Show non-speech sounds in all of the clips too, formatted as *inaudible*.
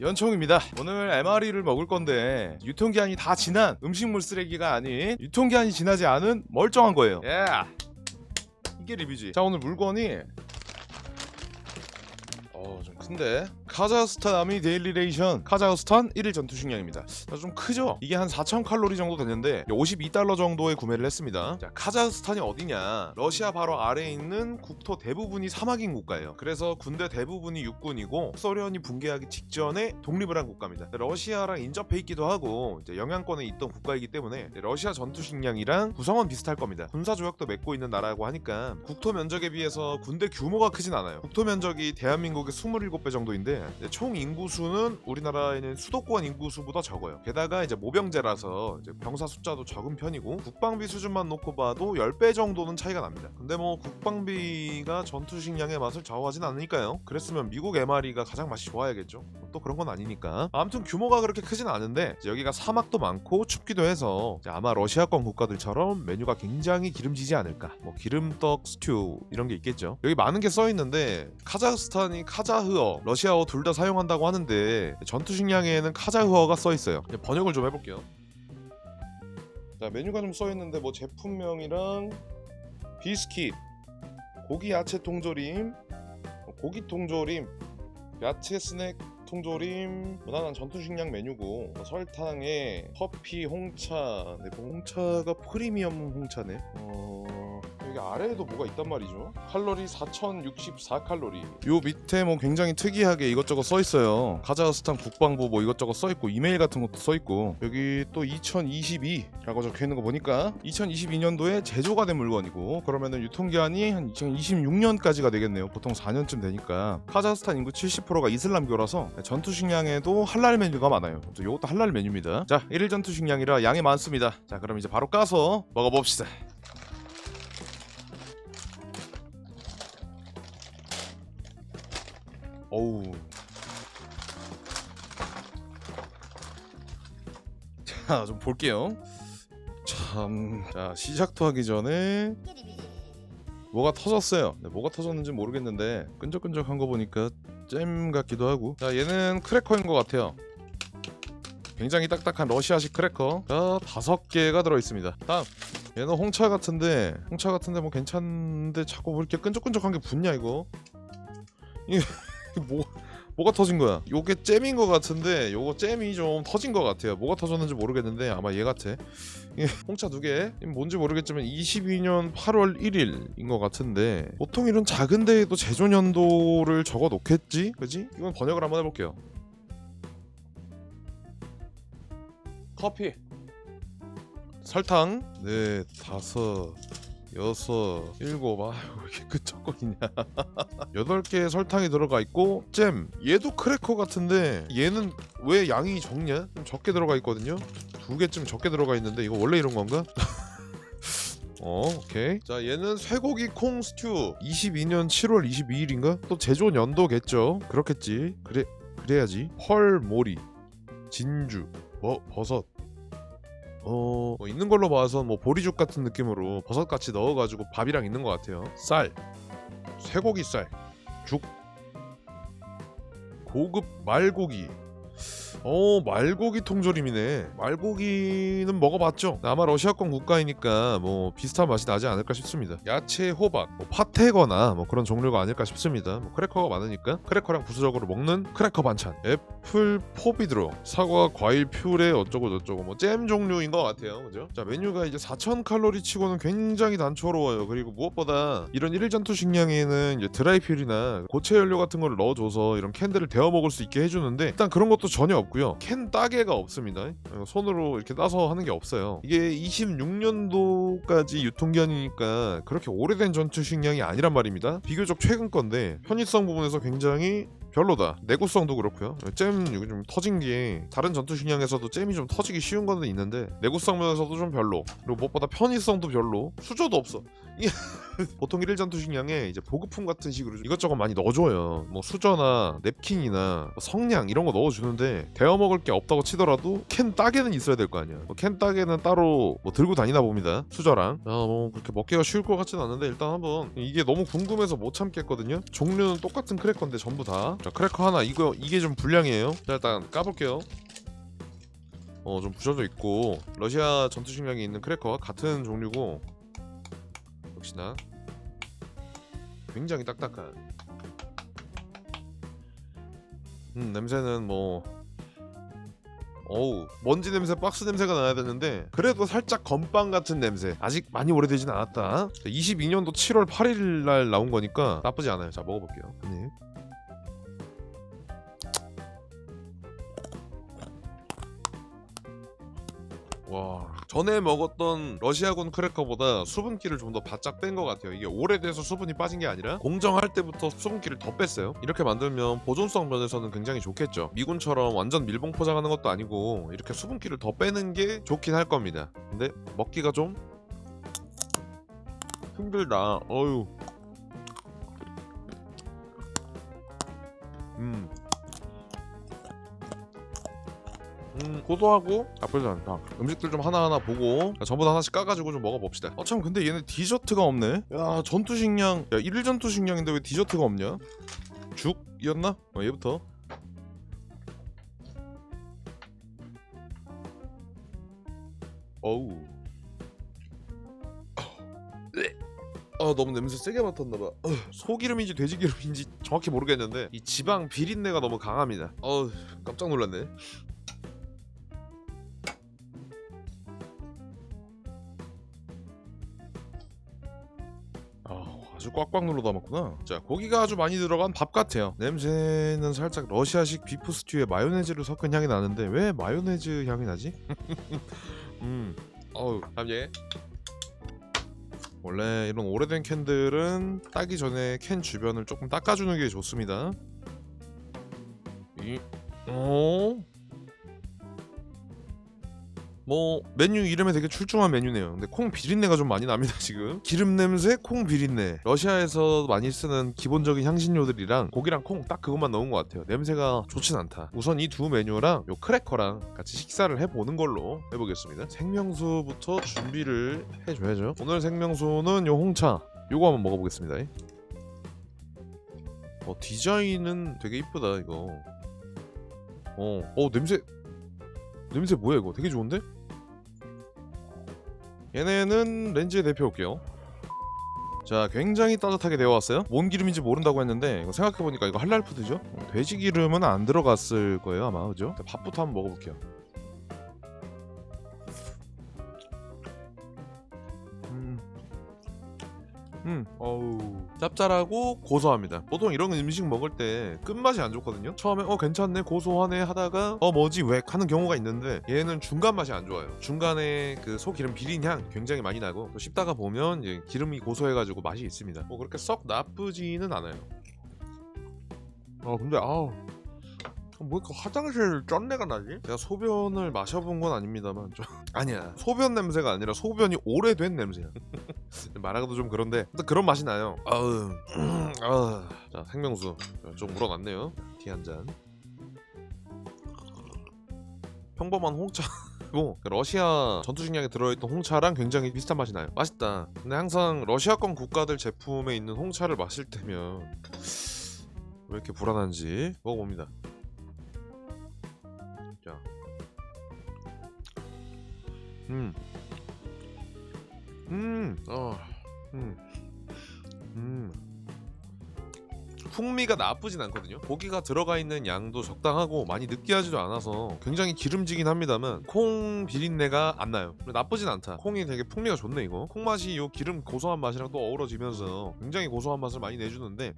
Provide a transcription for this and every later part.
연총입니다. 오늘 MRE를 먹을 건데 유통기한이 다 지난 음식물 쓰레기가 아닌 유통기한이 지나지 않은 멀쩡한 거예요. 예. 이게 리뷰지. 자 오늘 물건이 어 좀 큰데 카자흐스탄 아미 데일리 레이션 카자흐스탄 1일 전투 식량입니다. 자, 좀 크죠? 이게 한 4,000 칼로리 정도 되는데 52달러 정도에 구매를 했습니다. 자 카자흐스탄이 어디냐? 러시아 바로 아래에 있는 국토 대부분이 사막인 국가예요. 그래서 군대 대부분이 육군이고 소련이 붕괴하기 직전에 독립을 한 국가입니다. 러시아랑 인접해 있기도 하고 이제 영향권에 있던 국가이기 때문에 러시아 전투 식량이랑 구성은 비슷할 겁니다. 군사 조약도 맺고 있는 나라고 하니까 국토 면적에 비해서 군대 규모가 크진 않아요. 국토 면적이 대한민국의 27배 정도인데 총 인구수는 우리나라에는 수도권 인구수보다 적어요. 게다가 이제 모병제라서 이제 병사 숫자도 적은 편이고 국방비 수준만 놓고 봐도 10배 정도는 차이가 납니다. 근데 뭐 국방비가 전투 식량의 맛을 좌우하진 않으니까요. 그랬으면 미국 MRE가 가장 맛이 좋아야겠죠. 뭐또 그런 건 아니니까. 아무튼 규모가 그렇게 크진 않은데 여기가 사막도 많고 춥기도 해서 아마 러시아권 국가들처럼 메뉴가 굉장히 기름지지 않을까. 뭐 기름떡 스튜 이런 게 있겠죠. 여기 많은 게 써 있는데 카자흐스탄이 카자 흐어, 러시아어 둘 다 사용한다고 하는데 전투 식량에는 카자흐어가 써 있어요. 이제 번역을 좀 해볼게요. 자 메뉴가 좀 써 있는데 뭐 제품명이랑 비스킷, 고기 야채 통조림, 고기 통조림, 야채 스낵 통조림 무난한 전투 식량 메뉴고 뭐 설탕에 커피, 홍차, 네, 뭐 홍차가 프리미엄 홍차네. 어... 여기 아래에도 뭐가 있단 말이죠. 칼로리 4,064 칼로리. 요 밑에 뭐 굉장히 특이하게 이것저것 써 있어요. 카자흐스탄 국방부 뭐 이것저것 써 있고 이메일 같은 것도 써 있고 여기 또 2022라고 적혀 있는 거 보니까 2022년도에 제조가 된 물건이고 그러면은 유통기한이 한 2026년까지가 되겠네요. 보통 4년쯤 되니까 카자흐스탄 인구 70%가 이슬람교라서 전투 식량에도 할랄 메뉴가 많아요. 또 이것도 할랄 메뉴입니다. 자, 1일 전투 식량이라 양이 많습니다. 자, 그럼 이제 바로 까서 먹어봅시다. 어우. 자, 좀 볼게요. 참, 자 시작도 하기 전에 뭐가 터졌어요. 네, 뭐가 터졌는지 모르겠는데 끈적끈적한 거 보니까 잼 같기도 하고. 자, 얘는 크래커인 것 같아요. 굉장히 딱딱한 러시아식 크래커. 자, 다섯 개가 들어 있습니다. 다음. 얘는 홍차 같은데 홍차 같은데 뭐 괜찮은데 자꾸 왜 이렇게 끈적끈적한 게 붙냐 이거? 이게 *laughs* 뭐 뭐가 터진 거야? 요게 잼인 것 같은데 요거 잼이 좀 터진 것 같아요. 뭐가 터졌는지 모르겠는데 아마 얘 같아. 홍차 두 개. 뭔지 모르겠지만 22년 8월 1일인 것 같은데 보통 이런 작은 데에도 제조 년도를 적어 놓겠지? 그지? 이건 번역을 한번 해볼게요. 커피. 설탕. 네, 다섯. 여섯, 일곱, 아유 왜 이렇게 끈적거리냐. *laughs* 여덟 개의 설탕이 들어가 있고 잼! 얘도 크래커 같은데 얘는 왜 양이 적냐? 좀 적게 들어가 있거든요. 두 개쯤 적게 들어가 있는데 이거 원래 이런 건가? *laughs* 어 오케이. 자 얘는 쇠고기 콩 스튜. 22년 7월 22일인가? 또 제조 연도겠죠? 그렇겠지. 그래 그래야지. 펄 모리. 진주. 버, 버섯 어 뭐 있는 걸로 봐서 뭐 보리죽 같은 느낌으로 버섯 같이 넣어가지고 밥이랑 있는 것 같아요. 쌀, 쇠고기 쌀, 죽, 고급 말고기. 어 말고기 통조림이네. 말고기는 먹어봤죠. 아마 러시아권 국가이니까 뭐 비슷한 맛이 나지 않을까 싶습니다. 야채, 호박, 뭐 파테거나 뭐 그런 종류가 아닐까 싶습니다. 뭐 크래커가 많으니까 크래커랑 부수적으로 먹는 크래커 반찬. 애플 포비드로 사과 과일 퓨레 어쩌고 저쩌고 뭐 잼 종류인 것 같아요 그죠 자 메뉴가 이제 4000 칼로리 치고는 굉장히 단초로워요 그리고 무엇보다 이런 일일 전투 식량에는 이제 드라이퓨리나 고체 연료 같은 걸 넣어줘서 이런 캔들을 데워 먹을 수 있게 해주는데 일단 그런 것도 전혀 없고 요. 캔 따개가 없습니다. 어, 손으로 이렇게 따서 하는 게 없어요. 이게 26년도까지 유통기한이니까 그렇게 오래된 전투 식량이 아니란 말입니다. 비교적 최근 건데 편의성 부분에서 굉장히 별로다. 내구성도 그렇고요. 잼 이거 좀 터진 게 다른 전투 식량에서도 잼이 좀 터지기 쉬운 거는 있는데 내구성 면에서도 좀 별로. 그리고 무엇보다 편의성도 별로. 수저도 없어. *laughs* 보통 일일 전투 식량에 이제 보급품 같은 식으로 이것저것 많이 넣어줘요. 뭐 수저나 냅킨이나 뭐 성냥 이런 거 넣어주는데 데워 먹을 게 없다고 치더라도 캔 따개는 있어야 될 거 아니야. 뭐캔 따개는 따로 뭐 들고 다니나 봅니다. 수저랑. 아 뭐 그렇게 먹기가 쉬울 것 같진 않은데 일단 한번 이게 너무 궁금해서 못 참겠거든요. 종류는 똑같은 크래커인데 전부 다자 크래커 하나. 이거 이게 좀 불량이에요. 자 일단 까볼게요. 어 좀 부셔져 있고. 러시아 전투식량이 있는 크래커와 같은 종류고. 역시나. 굉장히 딱딱한. 음 냄새는 뭐. 어우 먼지 냄새 박스 냄새가 나야 되는데 그래도 살짝 건빵 같은 냄새. 아직 많이 오래되진 않았다. 22년도 7월 8일 날 나온 거니까 나쁘지 않아요. 자 먹어볼게요. 네. 와 전에 먹었던 러시아군 크래커보다 수분기를 좀 더 바짝 뺀 것 같아요. 이게 오래돼서 수분이 빠진 게 아니라 공정할 때부터 수분기를 더 뺐어요. 이렇게 만들면 보존성 면에서는 굉장히 좋겠죠. 미군처럼 완전 밀봉 포장하는 것도 아니고 이렇게 수분기를 더 빼는 게 좋긴 할 겁니다. 근데 먹기가 좀 힘들다. 어유 음 음. 고소하고 나쁘지 않다. 음식들 좀 하나하나 보고 전부 다 하나씩 까가지고 좀 먹어봅시다. 어참 근데 얘네 디저트가 없네. 야 전투 식량. 야 1일 전투 식량인데 왜 디저트가 없냐? 죽이었나? 어 얘부터. 어우. 아 너무 냄새 세게 맡았나봐. 어, 소기름인지 돼지기름인지 정확히 모르겠는데 이 지방 비린내가 너무 강합니다. 어우 깜짝 놀랐네 아, 아주 꽉꽉 눌러 담았구나. 자, 고기가 아주 많이 들어간 밥 같아요. 냄새는 살짝 러시아식 비프 스튜에 마요네즈를 섞은 향이 나는데 왜 마요네즈 향이 나지? *laughs* 음, 어우, 다음 예. 원래 이런 오래된 캔들은 따기 전에 캔 주변을 조금 닦아주는 게 좋습니다. 이, 어? 뭐 메뉴 이름에 되게 출중한 메뉴네요. 근데 콩 비린내가 좀 많이 납니다 *laughs* 지금. 기름 냄새, 콩 비린내. 러시아에서 많이 쓰는 기본적인 향신료들이랑 고기랑 콩 딱 그것만 넣은 것 같아요. 냄새가 좋진 않다. 우선 이 두 메뉴랑 요 크래커랑 같이 식사를 해보는 걸로 해보겠습니다. 생명수부터 준비를 해줘야죠. 오늘 생명수는 요 홍차. 요거 한번 먹어보겠습니다. 어 디자인은 되게 이쁘다 이거. 어, 어 냄새 냄새 뭐야 이거? 되게 좋은데? 얘네는 렌즈에 대표 올게요. 자, 굉장히 따뜻하게 되어 왔어요. 뭔 기름인지 모른다고 했는데 생각해보니까 이거 할랄 푸드죠? 어, 돼지 기름은 안 들어갔을 거예요 아마 그죠? 자, 밥부터 한번 먹어볼게요. 음, 어우 짭짤하고 고소합니다. 보통 이런 음식 먹을 때 끝맛이 안 좋거든요. 처음에 어 괜찮네 고소하네 하다가 어 뭐지 왜 하는 경우가 있는데 얘는 중간 맛이 안 좋아요. 중간에 그 소기름 비린 향 굉장히 많이 나고 또 씹다가 보면 이제 기름이 고소해가지고 맛이 있습니다. 뭐 그렇게 썩 나쁘지는 않아요. 아 근데 아우 뭐 이렇게 화장실 쩐내가 나지? 제가 소변을 마셔본 건 아닙니다만 좀. *laughs* 아니야. 소변 냄새가 아니라 소변이 오래된 냄새야. *laughs* 말하기도 좀 그런데 그런 맛이 나요. 아우 음, 아. 자 생명수. 좀 물어놨네요. 티 한잔. 평범한 홍차 고 *laughs* 러시아 전투식량에 들어있던 홍차랑 굉장히 비슷한 맛이 나요. 맛있다. 근데 항상 러시아권 국가들 제품에 있는 홍차를 마실 때면 왜 이렇게 불안한지 먹어봅니다 음. 음. 어. 음. 음. 풍미가 나쁘진 않거든요. 고기가 들어가 있는 양도 적당하고 많이 느끼하지도 않아서 굉장히 기름지긴 합니다만 콩 비린내가 안 나요. 나쁘진 않다. 콩이 되게 풍미가 좋네 이거. 콩 맛이 요 기름 고소한 맛이랑 또 어우러지면서 굉장히 고소한 맛을 많이 내주는데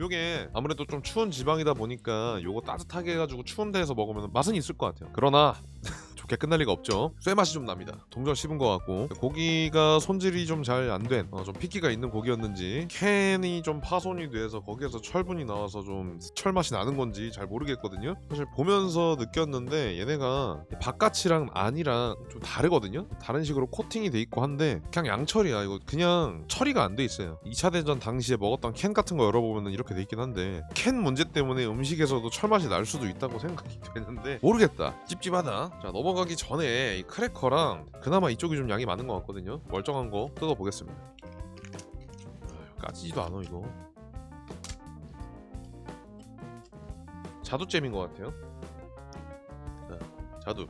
요게 아무래도 좀 추운 지방이다 보니까 요거 따뜻하게 해가지고 추운 데에서 먹으면 맛은 있을 것 같아요. 그러나 좋게 끝날 리가 없죠. 쇠 맛이 좀 납니다. 동전 씹은 것 같고 고기가 손질이 좀 잘 안 된, 어, 좀 핏기가 있는 고기였는지 캔이 좀 파손이 돼서 거기에서 철분이 나와서 좀 철 맛이 나는 건지 잘 모르겠거든요. 사실 보면서 느꼈는데 얘네가 바깥이랑 안이랑 좀 다르거든요. 다른 식으로 코팅이 돼 있고 한데 그냥 양철이야. 이거 그냥 처리가 안 돼 있어요. 2차 대전 당시에 먹었던 캔 같은 거 열어보면 이렇게 돼 있긴 한데 캔 문제 때문에 음식에서도 철 맛이 날 수도 있다고 생각이 *laughs* 되는데 모르겠다. 찝찝하다. 자 넘어가 기 전에 이 크래커랑 그나마 이쪽이 좀 양이 많은 것 같거든요. 멀쩡한 거 뜯어보겠습니다. 까지지도 않아 이거. 자두잼인 것 같아요. 자, 자두.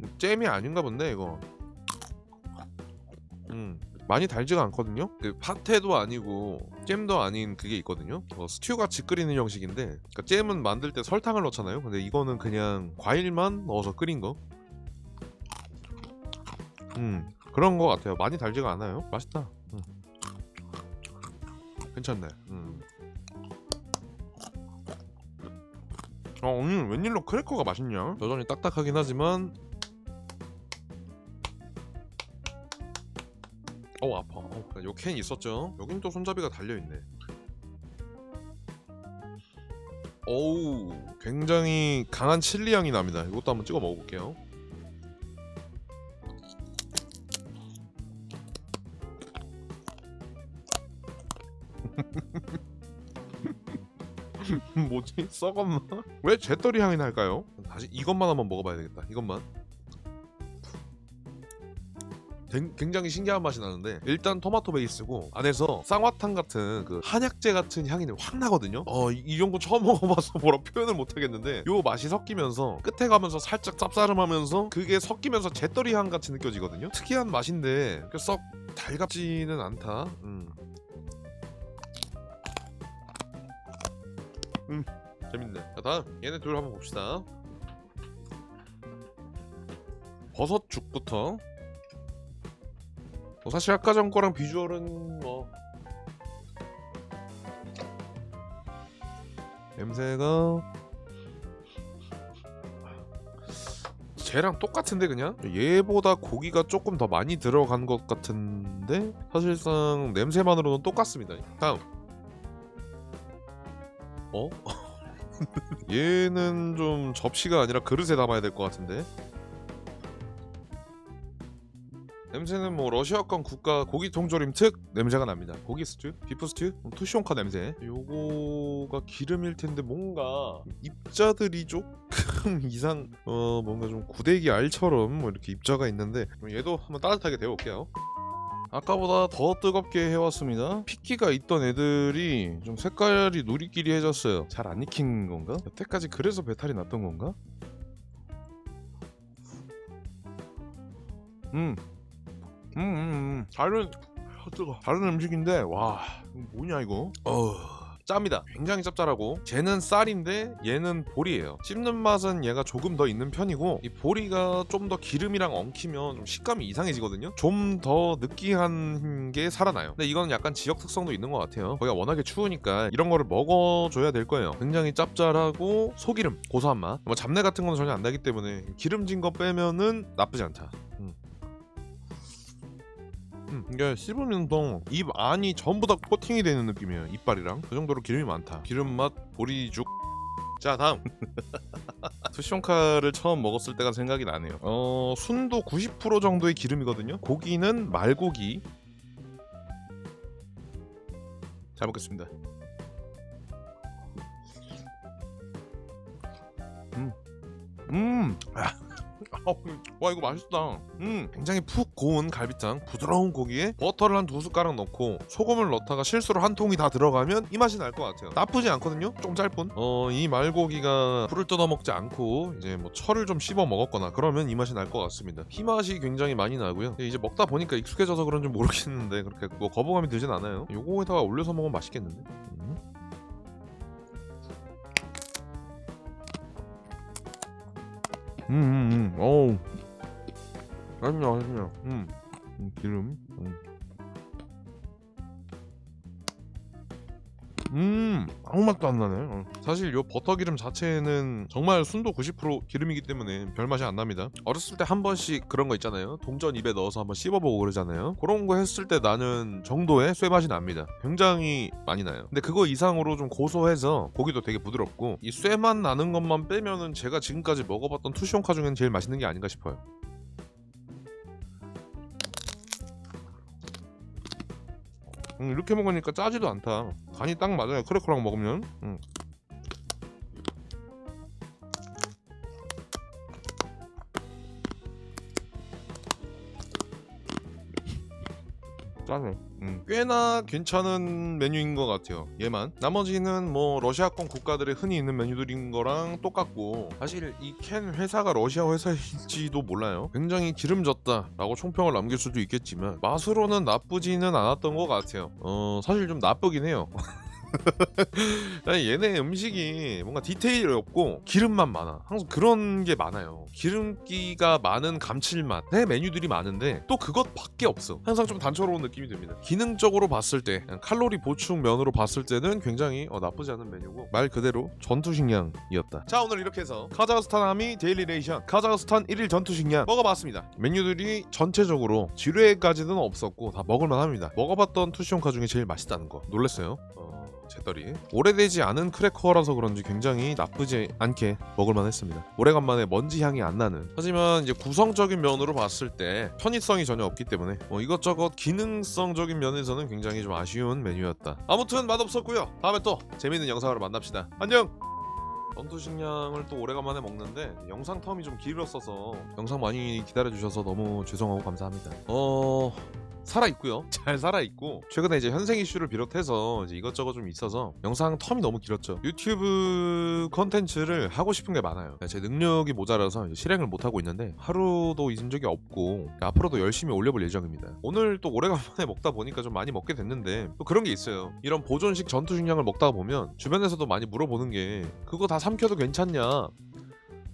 음, 잼이 아닌가 본데 이거. 음 많이 달지가 않거든요. 그 파테도 아니고 잼도 아닌 그게 있거든요. 어, 스튜 같이 끓이는 형식인데, 그러니까 잼은 만들 때 설탕을 넣잖아요. 근데 이거는 그냥 과일만 넣어서 끓인 거. 음 그런 거 같아요. 많이 달지가 않아요. 맛있다. 음. 괜찮네. 음. 어 오늘 웬일로 크래커가 맛있냐? 여전히 딱딱하긴 하지만 어 아파. 어, 요캔 있었죠. 여긴 또 손잡이가 달려 있네. 어우 굉장히 강한 칠리 향이 납니다. 이것도 한번 찍어 먹어볼게요. *laughs* 뭐지? 썩었나? 왜 제떨이 향이 날까요? 다시 이것만 한번 먹어봐야 되겠다. 이것만. 댕- 굉장히 신기한 맛이 나는데 일단 토마토 베이스고 안에서 쌍화탕 같은 그 한약재 같은 향이 확 나거든요. 어 이, 거 처음 *laughs* 먹어봐서 뭐라 표현을 못 하겠는데 요 맛이 섞이면서 끝에 가면서 살짝 쌉싸름하면서 그게 섞이면서 제떨이 향 같이 느껴지거든요. 특이한 맛인데 썩 달갑지는 않다. 음. 음 재밌네. 자 다음 얘네 둘 한번 봅시다. 버섯죽부터 뭐 사실 아까 전 거랑 비주얼은 뭐 냄새가 쟤랑 똑같은데 그냥 얘보다 고기가 조금 더 많이 들어간 것 같은데 사실상 냄새만으로는 똑같습니다. 다음 어? *laughs* 얘는 좀 접시가 아니라 그릇에 담아야 될 것 같은데 냄새는 뭐 러시아권 국가 고기 통조림 특 냄새가 납니다. 고기 스튜, 비프 스튜, 투시온카 냄새. 요거가 기름일 텐데 뭔가 입자들이 조금 *laughs* 이상 어 뭔가 좀 구데기 알처럼 뭐 이렇게 입자가 있는데 얘도 한번 따뜻하게 데워볼게요. 아까보다 더 뜨겁게 해왔습니다. 피키가 있던 애들이 좀 색깔이 누리끼리해졌어요. 잘 안 익힌 건가? 여태까지 그래서 배탈이 났던 건가? 음, 음, 음, 음. 다른 아, 뜨거. 다른 음식인데 와 이거 뭐냐 이거? 어. 짭니다. 굉장히 짭짤하고 쟤는 쌀인데 얘는 보리예요. 씹는 맛은 얘가 조금 더 있는 편이고 이 보리가 좀 더 기름이랑 엉키면 좀 식감이 이상해지거든요. 좀 더 느끼한 게 살아나요. 근데 이건 약간 지역 특성도 있는 것 같아요. 거기가 워낙에 추우니까 이런 거를 먹어줘야 될 거예요. 굉장히 짭짤하고 소기름, 고소한 맛. 뭐 잡내 같은 건 전혀 안 나기 때문에 기름진 거 빼면은 나쁘지 않다. 음. 음, 이게 씹으면 또입 안이 전부 다 코팅이 되는 느낌이에요. 이빨이랑 그 정도로 기름이 많다. 기름 맛 보리죽. 자 다음 *laughs* 투시온카를 처음 먹었을 때가 생각이 나네요. 어 순도 90% 정도의 기름이거든요. 고기는 말고기. 잘 먹겠습니다. 음, 음, 아. 아우, 와 이거 맛있다. 음, 굉장히 푹 고운 갈비탕, 부드러운 고기에 버터를 한 두 숟가락 넣고 소금을 넣다가 실수로 한 통이 다 들어가면 이 맛이 날 것 같아요. 나쁘지 않거든요. 좀 짧은. 어, 이 말고기가 풀을 뜯어 먹지 않고 이제 뭐 철을 좀 씹어 먹었거나 그러면 이 맛이 날 것 같습니다. 피 맛이 굉장히 많이 나고요. 이제 먹다 보니까 익숙해져서 그런지 모르겠는데 그렇게 뭐 거부감이 들진 않아요. 요거에다가 올려서 먹으면 맛있겠는데. 음. 음, 음, 음. 어우. 맛있냐, 맛있냐. 음. 음, 기름. 음. 음, 아무 맛도 안 나네. 어. 사실 요 버터 기름 자체는 정말 순도 90% 기름이기 때문에 별 맛이 안 납니다. 어렸을 때 한 번씩 그런 거 있잖아요. 동전 입에 넣어서 한번 씹어보고 그러잖아요. 그런 거 했을 때 나는 정도의 쇠 맛이 납니다. 굉장히 많이 나요. 근데 그거 이상으로 좀 고소해서 고기도 되게 부드럽고 이 쇠맛 나는 것만 빼면은 제가 지금까지 먹어봤던 투시온카 중엔 제일 맛있는 게 아닌가 싶어요. 음, 이렇게 먹으니까 짜지도 않다. 간이 딱 맞아요. 크래커랑 먹으면. 음. 짜네. 음, 꽤나 괜찮은 메뉴인 것 같아요. 얘만. 나머지는 뭐 러시아권 국가들에 흔히 있는 메뉴들인 거랑 똑같고 사실 이 캔 회사가 러시아 회사일지도 몰라요. 굉장히 기름졌다라고 총평을 남길 수도 있겠지만 맛으로는 나쁘지는 않았던 것 같아요. 어 사실 좀 나쁘긴 해요. *laughs* *laughs* 아니, 얘네 음식이 뭔가 디테일이 없고 기름만 많아. 항상 그런 게 많아요. 기름기가 많은 감칠맛의 메뉴들이 많은데 또 그것밖에 없어. 항상 좀 단초로운 느낌이 듭니다. 기능적으로 봤을 때 칼로리 보충 면으로 봤을 때는 굉장히 어, 나쁘지 않은 메뉴고 말 그대로 전투 식량이었다. 자 오늘 이렇게 해서 카자흐스탄 아미 데일리 레이션 카자흐스탄 1일 전투 식량 먹어봤습니다. 메뉴들이 전체적으로 지뢰까지는 없었고 다 먹을만합니다. 먹어봤던 투시온카 중에 제일 맛있다는 거 놀랬어요. 어... 제떨이 오래되지 않은 크래커라서 그런지 굉장히 나쁘지 않게 먹을만 했습니다. 오래간만에 먼지 향이 안 나는. 하지만 이제 구성적인 면으로 봤을 때 편의성이 전혀 없기 때문에 뭐 이것저것 기능성적인 면에서는 굉장히 좀 아쉬운 메뉴였다. 아무튼 맛없었고요. 다음에 또 재밌는 영상으로 만납시다. 안녕. 전투 식량을 또 오래간만에 먹는데 영상 텀이 좀 길었어서 영상 많이 기다려주셔서 너무 죄송하고 감사합니다. 어 살아 있고요. *laughs* 잘 살아 있고 최근에 이제 현생 이슈를 비롯해서 이제 이것저것 좀 있어서 영상 텀이 너무 길었죠. 유튜브 컨텐츠를 하고 싶은 게 많아요. 제 능력이 모자라서 실행을 못 하고 있는데 하루도 잊은 적이 없고 앞으로도 열심히 올려볼 예정입니다. 오늘 또 오래간만에 *laughs* 먹다 보니까 좀 많이 먹게 됐는데 또 그런 게 있어요. 이런 보존식 전투 식량을 먹다가 보면 주변에서도 많이 물어보는 게 그거 다 삼켜도 괜찮냐?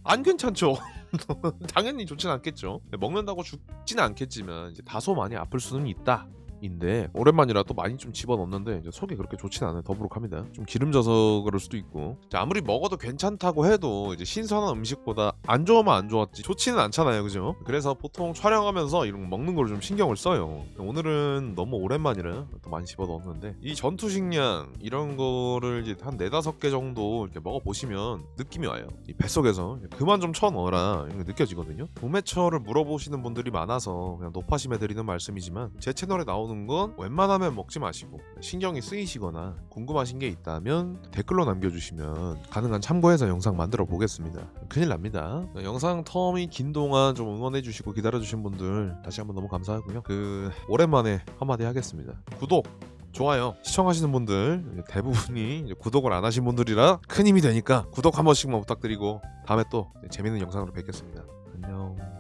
안 괜찮죠. *laughs* *laughs* 당연히 좋진 않겠죠. 먹는다고 죽지는 않겠지만 이제 다소 많이 아플 수는 있다. 인데 오랜만이라 또 많이 좀 집어넣는데 속이 그렇게 좋진 않아요. 더부룩합니다. 좀 기름져서 그럴 수도 있고. 자, 아무리 먹어도 괜찮다고 해도 이제 신선한 음식보다 안 좋으면 안 좋았지 좋지는 않잖아요. 그죠? 그래서 보통 촬영하면서 이런 거 먹는 걸 좀 신경을 써요. 오늘은 너무 오랜만이라 또 많이 집어넣었는데 이 전투 식량 이런 거를 이제 한 네다섯 개 정도 이렇게 먹어보시면 느낌이 와요. 이 뱃속에서 그만 좀 쳐 넣어라 이런 게 느껴지거든요. 도매처를 물어보시는 분들이 많아서 그냥 높아심에 드리는 말씀이지만 제 채널에 나오는 건 웬만하면 먹지 마시고 신경이 쓰이시거나 궁금하신 게 있다면 댓글로 남겨주시면 가능한 참고해서 영상 만들어 보겠습니다. 큰일 납니다. 영상 텀이 긴 동안 좀 응원해주시고 기다려주신 분들 다시 한번 너무 감사하고요. 그 오랜만에 한마디 하겠습니다. 구독 좋아요 시청하시는 분들 대부분이 구독을 안 하신 분들이라 큰 힘이 되니까 구독 한 번씩만 부탁드리고 다음에 또 재밌는 영상으로 뵙겠습니다. 안녕